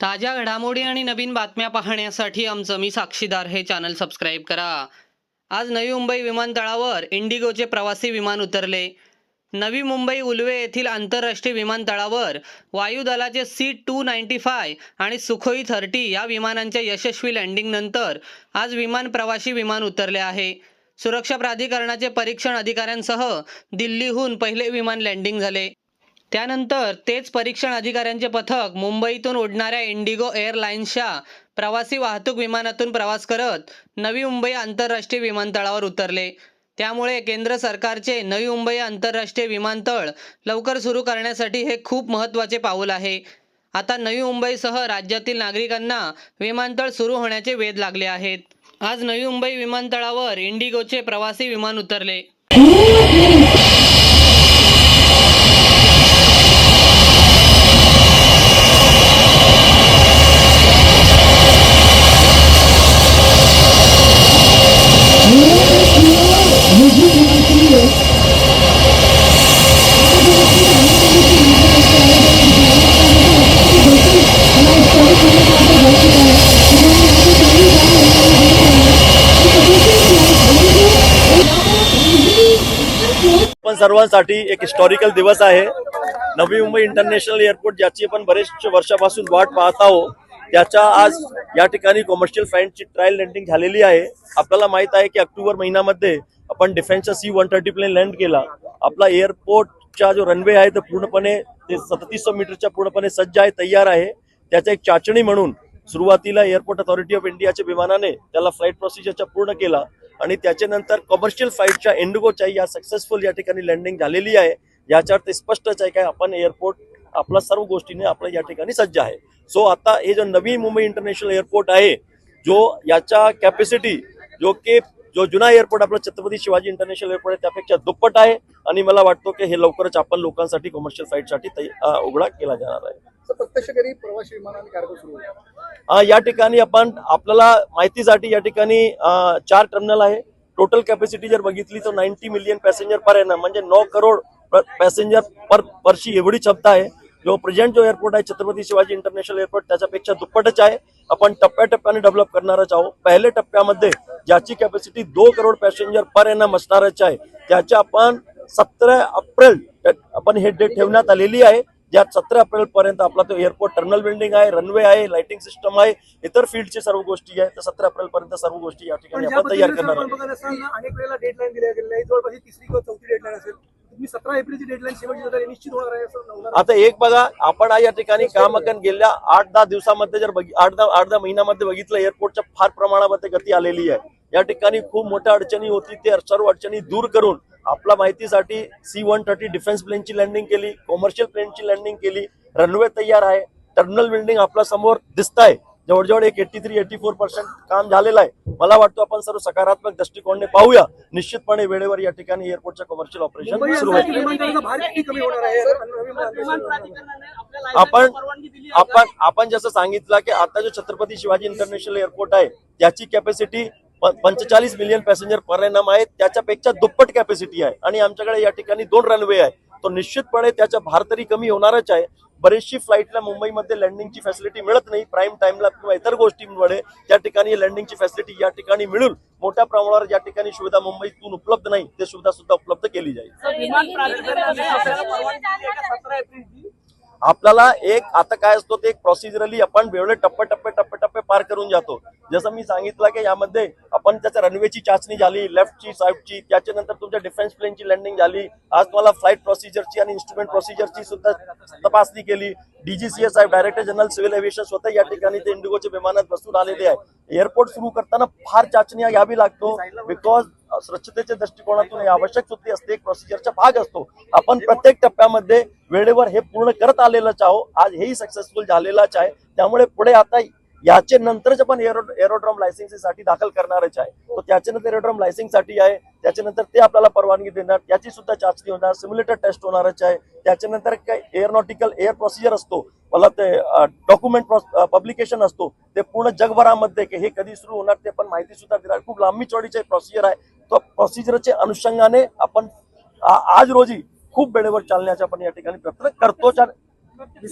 ताज्या घडामोडी आणि नवीन बातम्या पाहण्यासाठी आमचं मी साक्षीदार हे चॅनल सबस्क्राईब करा. आज नवी मुंबई विमानतळावर इंडिगोचे प्रवासी विमान उतरले. नवी मुंबई उल्वे येथील आंतरराष्ट्रीय विमानतळावर वायुदलाचे सी टू नाईन्टी फाय आणि सुखोई थर्टी या विमानांच्या यशस्वी लँडिंगनंतर आज विमान प्रवासी विमान उतरले आहे. सुरक्षा प्राधिकरणाचे परीक्षण अधिकाऱ्यांसह दिल्लीहून पहिले विमान लँडिंग झाले. त्यानंतर तेच परीक्षण अधिकाऱ्यांचे पथक मुंबईतून उडणाऱ्या इंडिगो एअरलाइन्सच्या प्रवासी वाहतूक विमानातून प्रवास करत नवी मुंबई आंतरराष्ट्रीय विमानतळावर उतरले. त्यामुळे केंद्र सरकारचे नवी मुंबई आंतरराष्ट्रीय विमानतळ लवकर सुरू करण्यासाठी हे खूप महत्त्वाचे पाऊल आहे. आता नवी मुंबईसह राज्यातील नागरिकांना विमानतळ सुरू होण्याचे वेध लागले आहेत. आज नवी मुंबई विमानतळावर इंडिगोचे प्रवासी विमान उतरले. पण सर्वांसाठी एक हिस्टॉरिकल दिवस आहे. नवी मुंबई इंटरनॅशनल एअरपोर्ट ज्याची आपण बरेच वर्षापासून वाट पाहत आहोत त्याच्या आज या ठिकाणी कमर्शियल फ्लाईटची ट्रायल लँडिंग झालेली आहे. आपल्याला माहीत आहे की ऑक्टोबर महिन्यामध्ये आपण डिफेन्सचा C one thirty plane land केला. आपला एअरपोर्टचा जो रनवे आहे तो पूर्णपणे ते सदतीसशे मीटरच्या पूर्णपणे सज्ज आहे तयार आहे. त्याचा एक चाचणी म्हणून सुरुवातीला एअरपोर्ट अथॉरिटी ऑफ इंडियाच्या विमानाने त्याला फ्लाईट प्रोसिजरचा पूर्ण केला. आणि त्याच्यानंतर कमर्शियल फ्लाईटच्या इंडिगोच्या या सक्सेसफुल या ठिकाणी लँडिंग झालेली आहे. याच्यावर ते स्पष्टच आहे काय आपण एअरपोर्ट आपला सर्व गोष्टीने आपलं या ठिकाणी सज्ज आहे. सो आता हे जो नवी मुंबई इंटरनॅशनल एअरपोर्ट आहे जो याच्या कॅपॅसिटी जो की जो जुना एअरपोर्ट आपला छत्रपती शिवाजी इंटरनॅशनल एअरपोर्ट आहे त्यापेक्षा दुप्पट आहे. आणि मला वाटतो की हे लवकरच आपण लोकांसाठी कमर्शियल अं, उघडा केला जाणार आहे. प्रवासी विमानाने या ठिकाणी आपण आपल्याला माहितीसाठी या ठिकाणी चार टर्मिनल आहे. टोटल कॅपॅसिटी जर बघितली तर नाईन्टी मिलियन पॅसेंजर पर आहे म्हणजे नऊ करोड पॅसेंजर पर वर्षी एवढी क्षमता आहे. जो प्रेझेंट जो एअरपोर्ट आहे छत्रपती शिवाजी इंटरनॅशनल एअरपोर्ट त्याच्यापेक्षा दुप्पटच आहे. आपण टप्प्याटप्प्याने डेव्हलप करणारच आहोत. पहिल्या टप्प्यामध्ये ज्याची कॅपॅसिटी दो करोड पॅसेंजर पर एन असणारच आहे त्याच्या आपण सतरा एप्रिल आपण हे डेट ठेवण्यात आलेली आहे. ज्यात सतरा एप्रिल पर्यंत आपला तो एअरपोर्ट टर्मिनल बिल्डिंग आहे रनवे आहे लाइटिंग सिस्टम आहे इतर फील्डची सर्व गोष्टी आहे. तर सतरा एप्रिल पर्यंत सर्व गोष्टी या ठिकाणी आपण तयार करणार आहोत. तुम्ही सतरा एप्रिलची डेडलाईन शेवटची निश्चित होणार आहे असं आता एक बघा आपण या ठिकाणी कामाकन गेल्या आठ दहा दिवसामध्ये जर आठ दहा आठ दहा महिन्यामध्ये बघितलं एअरपोर्टच्या फार प्रमाणामध्ये गती आलेली आहे. या ठिकाणी खूप मोठ्या अडचणी होती ते सर्व अडचणी दूर करून आपल्या माहितीसाठी सी वन थर्टी डिफेन्स प्लेनची लँडिंग केली कमर्शियल प्लेनची लँडिंग केली रनवे तयार आहे टर्मिनल बिल्डिंग आपल्यासमोर दिसत आहे जवळजवळ एक eighty three eighty four percent काम झालेलं आहे. मला वाटतं आपण सर्व सकारात्मक दृष्टिकोनाने पाहूया. निश्चितपणे वेळेवर या ठिकाणी एअरपोर्टचं कमर्शियल ऑपरेशन सुरू होईल. आपण आपण आपण जसं सांगितलं की आता जो छत्रपती शिवाजी इंटरनॅशनल एअरपोर्ट आहे त्याची कॅपॅसिटी पंचेचाळीस मिलियन पॅसेंजर परिणाम आहे. त्याच्यापेक्षा दुप्पट कॅपॅसिटी आहे. आणि आमच्याकडे या ठिकाणी दोन रनवे आहे. तो निश्चितपणे त्याचा भार तरी कमी होणारच आहे. बरेचशी फ्लाईटला मुंबईमध्ये लँडिंगची फॅसिलिटी मिळत नाही. प्राईम टाइमला किंवा इतर गोष्टींमुळे त्या ठिकाणी लँडिंगची फॅसिलिटी या ठिकाणी मिळून मोठ्या प्रमाणावर ज्या ठिकाणी सुविधा मुंबईतून उपलब्ध नाही. ते सुविधा सुद्धा उपलब्ध केली जाईल. विमान प्राधिकरणाने आपल्याला एक आता काय असतो ते एक प्रोसिजरली आपण वेगळे टप्पे टप्पे टप्पे टप्पे पार करून जातो. जसं मी सांगितलं की यामध्ये आपण त्याच्या रनवेची चाचणी झाली लेफ्टची साईडची त्याच्यानंतर तुमच्या डिफेन्स प्लेनची लँडिंग झाली. आज तुम्हाला फ्लाईट प्रोसिजरची आणि इन्स्ट्रुमेंट प्रोसिजरची सुद्धा तपासणी केली. डीजीसीए साहेब डायरेक्टर जनरल सिव्हिल एव्हिएशन स्वतः या ठिकाणी ते इंडिगोच्या विमानात बसून आलेले आहे. एअरपोर्ट सुरू करताना फार चाचण्या घ्यावी लागतो. बिकॉज स्वच्छतेच्या दृष्टिकोनातून ही आवश्यक सुद्धा असते. एक प्रोसिजरचा भाग असतो. आपण प्रत्येक टप्प्यामध्ये वेळेवर हे पूर्ण करत आलेलंच आहो. आज हेही सक्सेसफुल झालेलाच आहे. त्यामुळे पुढे आता याचे नंतरच पण एरो एरोड्रॉम लायसन्ससाठी दाखल करणारच आहे. त्याच्यानंतर एरोड्रॉम लायसन्ससाठी आहे. त्याच्यानंतर ते आपल्याला परवानगी देणार. त्याची सुद्धा चाचणी होणार. सिम्युलेटर टेस्ट होणारच आहे. त्याच्यानंतर काही एअरनॉटिकल एअर प्रोसिजर असतो. मला ते डॉक्युमेंट पब्लिकेशन असतो. ते पूर्ण जगभरामध्ये हे कधी सुरू होणार ते पण माहिती सुद्धा देणार खूप लांबी चौडीचे प्रोसिजर आहे. तो प्रोसिजरच्या अनुषंगाने आपण आज रोजी खूप वेळेवर चालण्याचा आपण या ठिकाणी प्रयत्न करतोच आणि